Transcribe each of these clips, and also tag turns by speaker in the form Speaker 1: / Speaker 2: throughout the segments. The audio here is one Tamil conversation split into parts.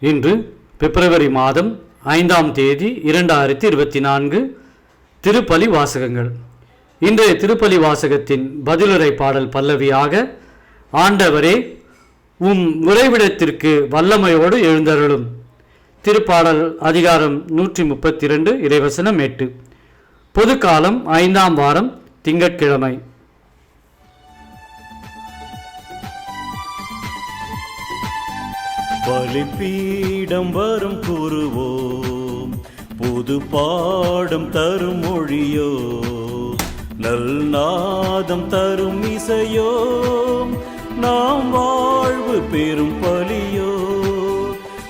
Speaker 1: இன்று பிப்ரவரி மாதம் ஐந்தாம் தேதி இரண்டாயிரத்தி இருபத்தி நான்கு திருப்பலி வாசகங்கள். இன்றைய திருப்பலி வாசகத்தின் பதிலுரை பாடல் பல்லவியாக ஆண்டவரே உம் உறைவிடத்திற்கு வல்லமையோடு எழுந்தருளும். திருப்பாடல் அதிகாரம் நூற்றி முப்பத்தி இரண்டு இறைவசனம் எட்டு. பொதுக்காலம் ஐந்தாம் வாரம் திங்கட்கிழமை.
Speaker 2: பலிப்பீடம் வரும் கூறுவோம் புது பாடம் தரும் மொழியோ நல் நாதம் தரும் இசையோ நாம் வாழ்வு பெரும் பலியோ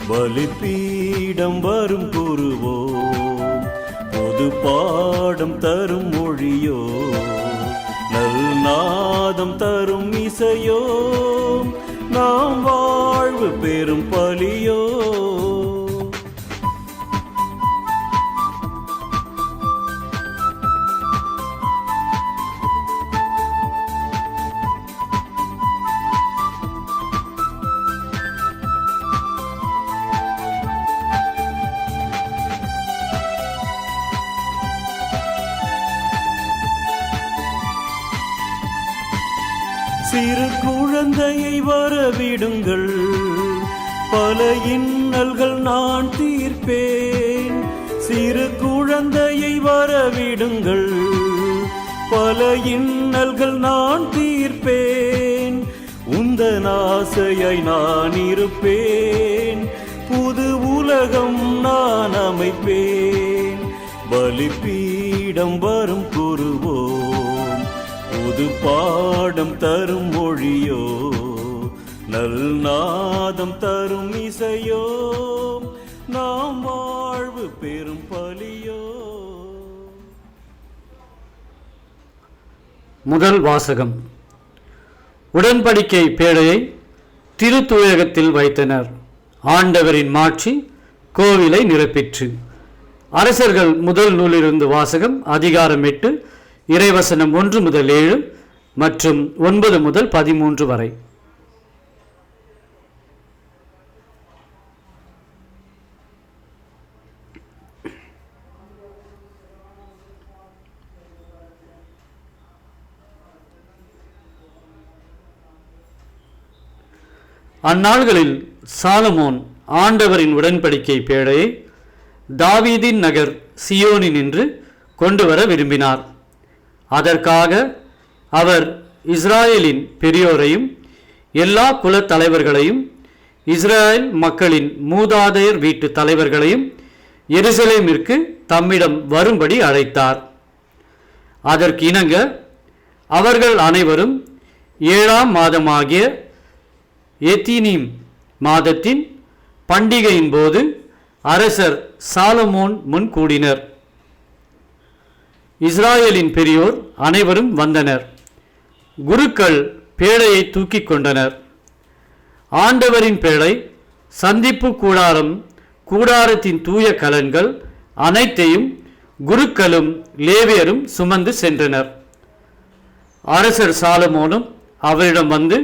Speaker 2: பலிப்பீடம் வரும் கூறுவோம் புது பாடம் தரும் மொழியோ நல் நாதம் தரும் இசையோ நாம் வாழ்வு பெரும் பலியோ. குழந்தையை வரவிடுங்கள். பல இன்னல்கள் நான் தீர்ப்பேன். சிறு குழந்தையை வரவிடுங்கள். பல இன்னல்கள் நான் தீர்ப்பேன். உந்த நாசையை நான் இருப்பேன். புது உலகம் நான் அமைப்பேன். பலிப்பீடம் வரும் குருவோ அது பாடம் தரும் மொழியோ? நல் நாதம் தரும் இசையோ? நாம் வாழ்வு பெரும் பலியோ?
Speaker 1: முதல் வாசகம். உடன்படிக்கை பேழையை திருத்தூயகத்தில் வைத்தனர். ஆண்டவரின் மாட்சி கோவிலை நிரப்பிற்று. அரசர்கள் முதல் நூலிலிருந்து வாசகம் அதிகாரம் எட்டு இறைவசனம் ஒன்று முதல் ஏழு மற்றும் ஒன்பது முதல் பதிமூன்று வரை. அந்நாள்களில் சாலமோன் ஆண்டவரின் உடன்படிக்கை பேழையை தாவீதின் நகர் சியோனினின்று கொண்டு வர விரும்பினார். அதற்காக அவர் இஸ்ராயேலின் பெரியோரையும் எல்லா குலத் தலைவர்களையும் இஸ்ராயேல் மக்களின் மூதாதையர் வீட்டு தலைவர்களையும் எருசலேமிற்கு தம்மிடம் வரும்படி அழைத்தார். அதற்கு இணங்க அவர்கள் அனைவரும் ஏழாம் மாதமாகிய எத்தீனீம் மாதத்தின் பண்டிகையின் போது அரசர் சாலமோன் முன் கூடினர் இஸ்ராயேலின் பெரியோர் அனைவரும் வந்தனர். குருக்கள் பேழையை தூக்கிக் கொண்டனர். ஆண்டவரின் பேழை சந்திப்பு கூடாரம் கூடாரத்தின் தூய கலன்கள் அனைத்தையும் குருக்களும் லேவியரும் சுமந்து சென்றனர். அரசர் சாலமோனும் அவரிடம் வந்து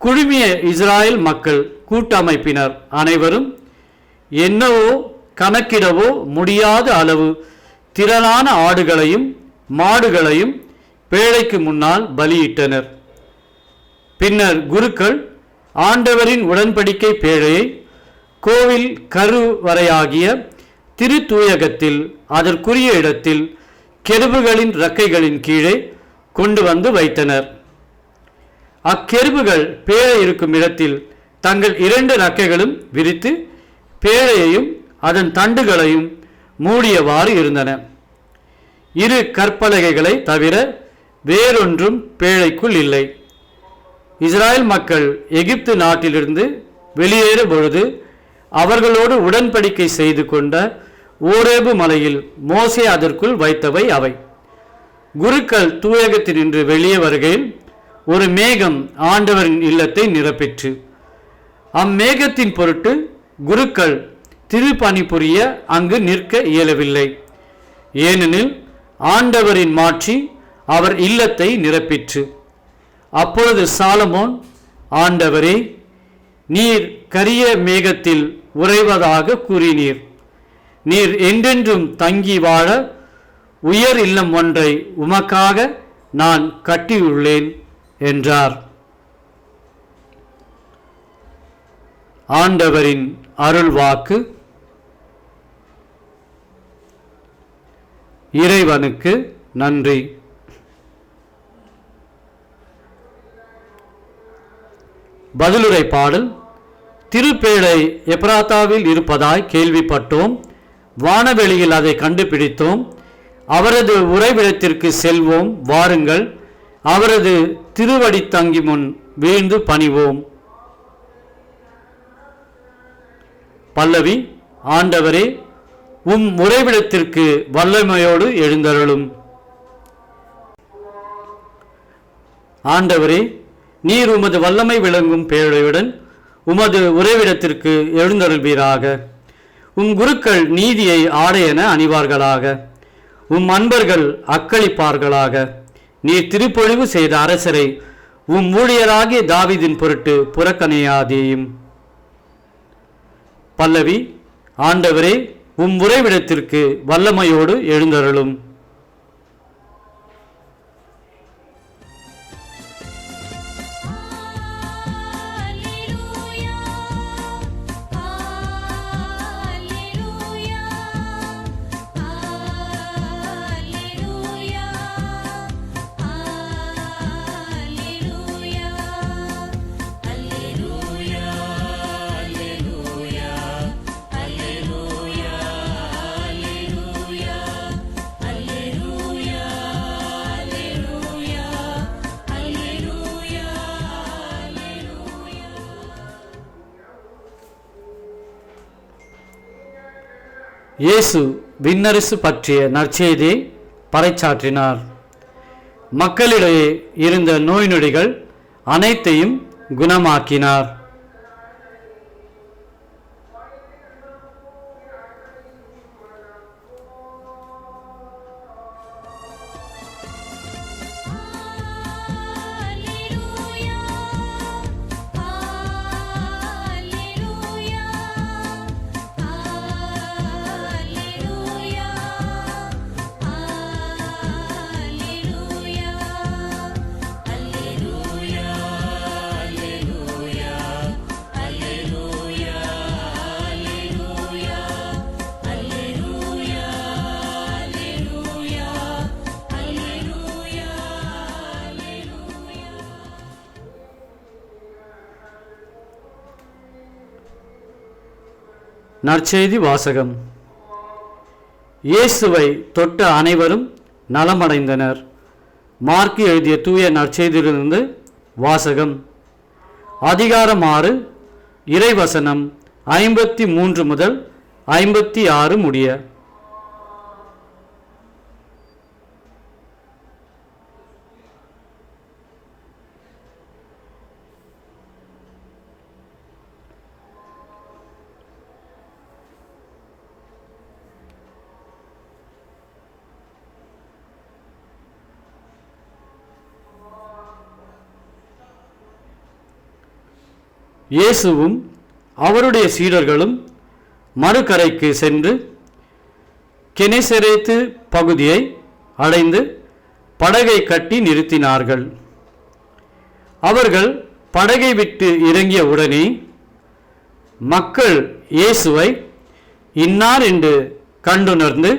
Speaker 1: குழுமிய இஸ்ராயல் மக்கள் கூட்டமைப்பினர் அனைவரும் என்னவோ கணக்கிடவோ முடியாத அளவு திரளான ஆடுகளையும் மாடுகளையும் பேழைக்கு முன்னால் பலியிட்டனர். பின்னர் குருக்கள் ஆண்டவரின் உடன்படிக்கை பேழையை கோவில் கருவறையாகிய திருத்தூயகத்தில் அதற்குரிய இடத்தில் கெருபுகளின் இறக்கைகளின் கீழே கொண்டு வந்து வைத்தனர். அக்கெருபுகள் பேழை இருக்கும் இடத்தில் தங்கள் இரண்டு ரக்கைகளும் விரித்து பேழையையும் அதன் தண்டுகளையும் மூடியவாறு இருந்தன. இரு கற்பலகைகளை தவிர வேறொன்றும் பேழைக்குள் இல்லை. இஸ்ராயல் மக்கள் எகிப்து நாட்டிலிருந்து வெளியேறும் பொழுது அவர்களோடு உடன்படிக்கை செய்து கொண்ட ஓரேபு மலையில் மோசே அதற்குள் வைத்தவை அவை. குருக்கள் தூயகத்தினின்று வெளியே வருகையில் ஒரு மேகம் ஆண்டவரின் இல்லத்தை நிரப்பிற்று. அம்மேகத்தின் பொருட்டு குருக்கள் திருப்பணி புரிய அங்கு நிற்க இயலவில்லை. ஏனெனில் ஆண்டவரின் மாற்றி அவர் இல்லத்தை நிரப்பிற்று. அப்பொழுது சாலமோன் ஆண்டவரே நீர் கரிய மேகத்தில் உறைவதாக கூறினீர். நீர் என்றென்றும் தங்கி வாழ உயர் இல்லம் ஒன்றை உமக்காக நான் கட்டியுள்ளேன் என்றார். ஆண்டவரின் அருள்வாக்கு இறைவனுக்கு நன்றி. பதிலுரை பாடல் திருப்பேழை எப்ராத்தாவில் இருப்பதாய் கேள்விப்பட்டோம் வானவெளியில் அதை கண்டுபிடித்தோம் அவரது உறைவிடத்திற்கு செல்வோம் வாருங்கள் அவரது திருவடி தங்கி முன் வீழ்ந்து பணிவோம். பல்லவி ஆண்டவரே உம் உறைவிடத்திற்கு வல்லமையோடு எழுந்தருளும். ஆண்டவரே நீர் உமது வல்லமை விளங்கும் பேழையுடன் உமது உறைவிடத்திற்கு எழுந்தருள்வீராக. உம் குருக்கள் நீதியை ஆடையென அணிவார்களாக. உம் அன்பர்கள் அக்களிப்பார்களாக. நீர் திருப்பொழிவு செய்த அரசரை உம் ஊழியராகிய தாவிதின் பொருட்டு புறக்கணியாதேயும். பல்லவி ஆண்டவரே உம் உறைவிடத்திற்கு வல்லமையோடு எழுந்தருளும். இயேசு விண்ணரசு பற்றிய நற்செய்தியை பறைச்சாற்றினார் மக்களிடையே இருந்த நோய் நொடிகள் அனைத்தையும் குணமாக்கினார். நற்செய்தி வாசகம். இயேசுவை தொட்ட அனைவரும் நலமடைந்தனர். மார்க்கு எழுதிய தூய நற்செய்தியிலிருந்து வாசகம். அதிகாரம் ஆறு இறைவசனம் ஐம்பத்தி மூன்று முதல் ஐம்பத்தி ஆறு முடிய. இயேசுவும் அவருடைய சீடர்களும் மறுகரைக்கு சென்று கெனேசரேத்து பகுதியை அடைந்து படகை கட்டி நிறுத்தினார்கள். அவர்கள் படகை விட்டு இறங்கிய உடனே மக்கள் இயேசுவை இன்னார் என்று கண்டுணர்ந்து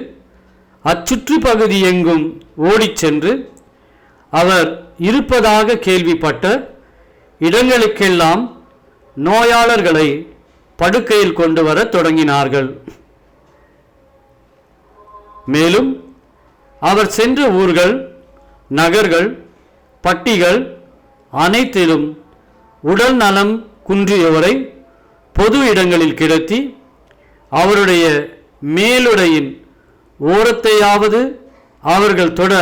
Speaker 1: அச்சுற்று பகுதி எங்கும் ஓடிச் சென்று அவர் இருப்பதாக கேள்விப்பட்ட இடங்களுக்கெல்லாம் நோயாளர்களை படுக்கையில் கொண்டு வரத் தொடங்கினார்கள். மேலும் அவர் சென்ற ஊர்கள் நகர்கள் பட்டிகள் அனைத்திலும் உடல் நலம் குன்றியவரை பொது இடங்களில் கிடத்தி அவருடைய மேலுடையின் ஓரத்தையாவது அவர்கள் தொட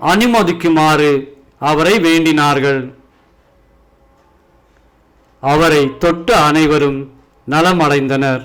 Speaker 1: அனுமதிக்குமாறு அவரை வேண்டினார்கள். அவரை தொட்ட அனைவரும் நலமடைந்தனர்.